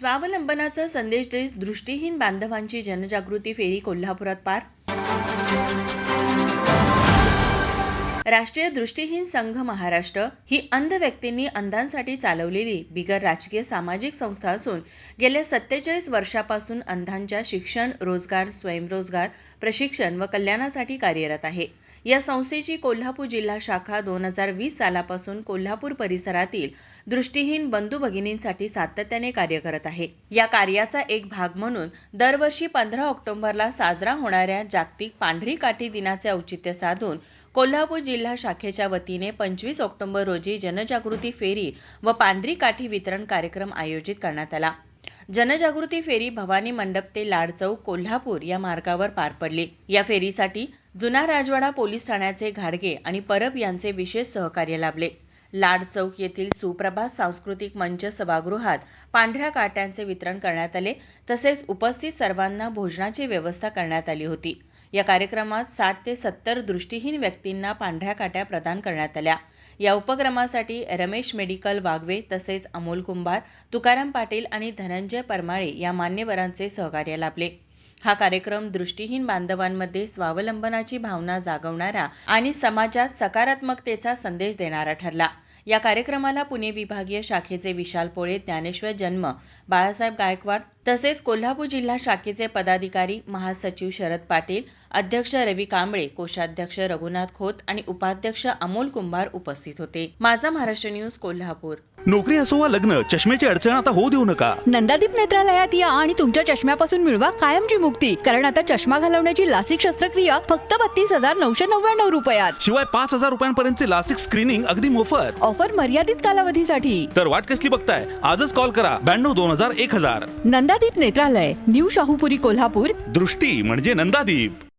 स्वावलंबनाचा संदेश देत दृष्टीहीन बांधवांची जनजागृती फेरी कोल्हापुरात पार राष्ट्रीय दृष्टीहीन संघ महाराष्ट्र ही अंध व्यक्तींनी अंधांसाठी चालवलेली बिगर राजकीय सामाजिक संस्था असून गेल्या सत्तेचाळीस वर्षापासून अंधांच्या शिक्षण रोजगार स्वयंरोजगार प्रशिक्षण व कल्याणासाठी कार्यरत आहे. या संस्थेची कोल्हापूर जिल्हा शाखा दोन हजार वीस सालापासून कोल्हापूर परिसरातील दृष्टीहीन बंधू भगिनींसाठी सातत्याने कार्य करत आहे. या कार्याचा एक भाग म्हणून दरवर्षी पंधरा ऑक्टोबरला साजरा होणाऱ्या जागतिक पांढरी काठी दिनाचे औचित्य साधून कोल्हापूर जिल्हा शाखेच्या वतीने पंचवीस ऑक्टोबर रोजी जनजागृती फेरी व पांढरी काठी वितरण कार्यक्रम आयोजित करण्यात आला. जनजागृती फेरी भवानी मंडप ते लाड चौक कोल्हापूर या मार्गावर पार पडली. या फेरीसाठी जुना राजवाडा पोलीस ठाण्याचे घाडगे आणि परब यांचे विशेष सहकार्य लाभले. लाड चौक येथील सुप्रभात सांस्कृतिक मंच सभागृहात पांढऱ्या काट्यांचे वितरण करण्यात आले. तसेच उपस्थित सर्वांना भोजनाची व्यवस्था करण्यात आली होती. या कार्यक्रमात साठ ते सत्तर दृष्टीहीन व्यक्तींना पांढऱ्या काट्या प्रदान करण्यात आल्या. या उपक्रमासाठी रमेश मेडिकल वागवे तसेच अमोल कुंभार तुकाराम पाटील आणि धनंजय परमाळे या मान्यवरांचे सहकार्य लाभले. हा कार्यक्रम दृष्टीहीन बांधवांमध्ये स्वावलंबनाची भावना जागवणारा आणि समाजात सकारात्मकतेचा संदेश देणारा ठरला. या कार्यक्रमाला पुणे विभागीय शाखेचे विशाल पोळे ज्ञानेश्वर जन्म बाळासाहेब गायकवाड तसेच कोल्हापूर जिल्हा शाखेचे पदाधिकारी महासचिव शरद पाटील अध्यक्ष रवी कांबळे कोषाध्यक्ष रघुनाथ खोत आणि उपाध्यक्ष अमोल कुंभार उपस्थित होते. माझा महाराष्ट्र न्यूज कोल्हापूर. नोकरी असो वा लग्न चष्म्याची अडचण आता होऊ देऊ नका. नंदादीप नेत्रालयात या आणि तुमच्या चष्म्यापासून मिळवा कायमची मुक्ती कारण आता चष्मा घालवण्याची लासिक शस्त्रक्रिया फक्त बत्तीस हजार नऊशे नव्याण्णव रुपयात. शिवाय पाच हजार रुपयांपर्यंतचे लासिक स्क्रीनिंग अगदी मोफत. ऑफर मर्यादित कालावधीसाठी. तर वाट कसली बघताय? आजच कॉल करा. ब्याण्णव दोन हजार एक हजार. नंदादीप नेत्रालय न्यू शाहूपुरी कोल्हापूर. दृष्टी म्हणजे नंदादीप.